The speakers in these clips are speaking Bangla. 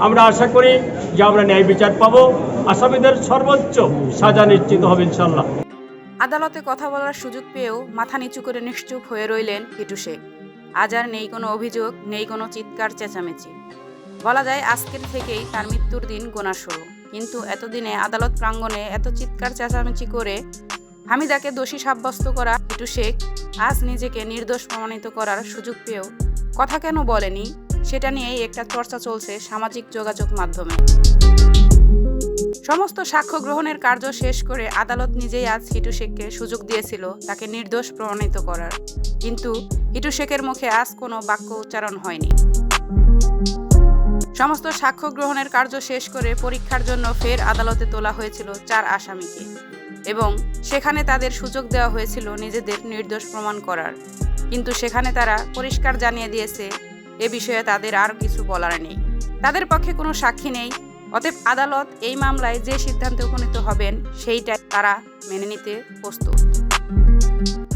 আমরা আশা করি যে আমরা ন্যায় বিচার পাবো। আসামিদের সর্বোচ্চ সাজা নিশ্চিত হবে ইনশাল্লাহ আদালতে কথা বলার সুযোগ পেয়েও মাথা নিচু করে নিশ্চুপ হয়ে রইলেন হিটু শেখ। আজ আর নেই কোনো অভিযোগ, নেই কোনো চিৎকার, চেঁচামেচি। বলা যায়, আজকের থেকেই তার মৃত্যুর দিন গোনা শুরু। কিন্তু এতদিনে আদালত প্রাঙ্গণে এত চিৎকার, চেঁচামেচি করে হামিদাকে দোষী সাব্যস্ত করা হিটু শেখ, আজ নিজেকে নির্দোষ প্রমাণিত করার সুযোগ পেয়েও কথা কেন বলেনি সেটা নিয়েই একটা চর্চা চলছে সামাজিক যোগাযোগ মাধ্যমে। সমস্ত সাক্ষ্য গ্রহণের কার্য শেষ করে আদালত নিজেই আজ হিটু শেখকে সুযোগ দিয়েছিল তাকে নির্দোষ প্রমাণিত করার। কিন্তু হিটু শেখের মুখে আজ কোনো বাক্য উচ্চারণ হয়নি। সমস্ত সাক্ষ্য গ্রহণের কার্য শেষ করে পরীক্ষার জন্য ফের আদালতে তোলা হয়েছিল চার আসামিকে এবং সেখানে তাদের সুযোগ দেওয়া হয়েছিল নিজেদের নির্দোষ প্রমাণ করার। কিন্তু সেখানে তারা পরিষ্কার জানিয়ে দিয়েছে এ বিষয়ে তাদের আর কিছু বলার নেই। তাদের পক্ষে কোনো সাক্ষী নেই। অতএব আদালত এই মামলায় যে সিদ্ধান্তে উপনীত হবেন, সেইটাই তারা মেনে নিতে প্রস্তুত।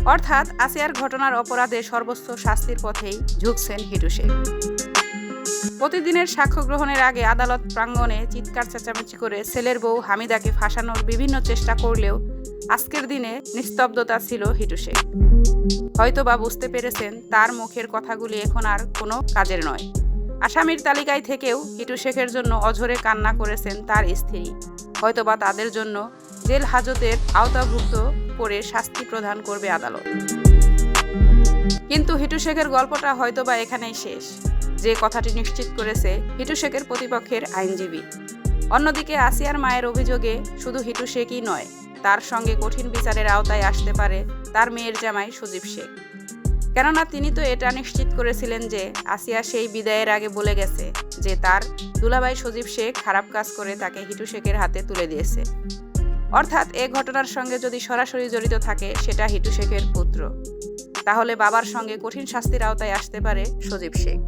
অর্থাৎ আসিয়ার ঘটনার অপরাধে সর্বোচ্চ শাস্তির পথেই ঝুঁকছেন হিটু শেখ প্রতিদিনের সাক্ষ্য গ্রহণের আগে আদালত প্রাঙ্গণে চিৎকার চেঁচামেচি করে ছেলের বউ হামিদাকে ফাঁসানোর বিভিন্ন চেষ্টা করলেও আজকের দিনে নিস্তব্ধতা ছিল হিটু শেখ হয়তো বা বুঝতে পেরেছেন তার মুখের কথাগুলি এখন আর কোনো কাজের নয়। আসামির তালিকায় থেকেও হিটু শেখের জন্য অঝরে কান্না করেছেন তার স্ত্রী। হয়তোবা তাদের জন্য জেল হাজতের আওতাভুক্ত করে শাস্তি প্রদান করবে আদালত। কিন্তু হিটু শেখের গল্পটা হয়তোবা এখানেই শেষ। যে কথাটি নিশ্চিত করেছে হিটু শেখের প্রতিপক্ষের আইনজীবী। অন্যদিকে আসিয়ার মায়ের অভিযোগে শুধু হিটু শেখই নয় তার সঙ্গে কঠিন বিচারের আওতায় আসতে পারে তার মেয়ের জামাই সজীব শেখ। কেননা তিনি তো এটা নিশ্চিত করেছিলেন যে আসিয়া সেই বিদায়ের আগে বলে গেছে যে তার দুলাভাই সজীব শেখ খারাপ কাজ করে তাকে হিটু শেখের হাতে তুলে দিয়েছে। অর্থাৎ এ ঘটনার সঙ্গে যদি সরাসরি জড়িত থাকে, সেটা হিটু শেখের পুত্র। তাহলে বাবার সঙ্গে কঠিন শাস্তির আওতায় আসতে পারে সজীব শেখ।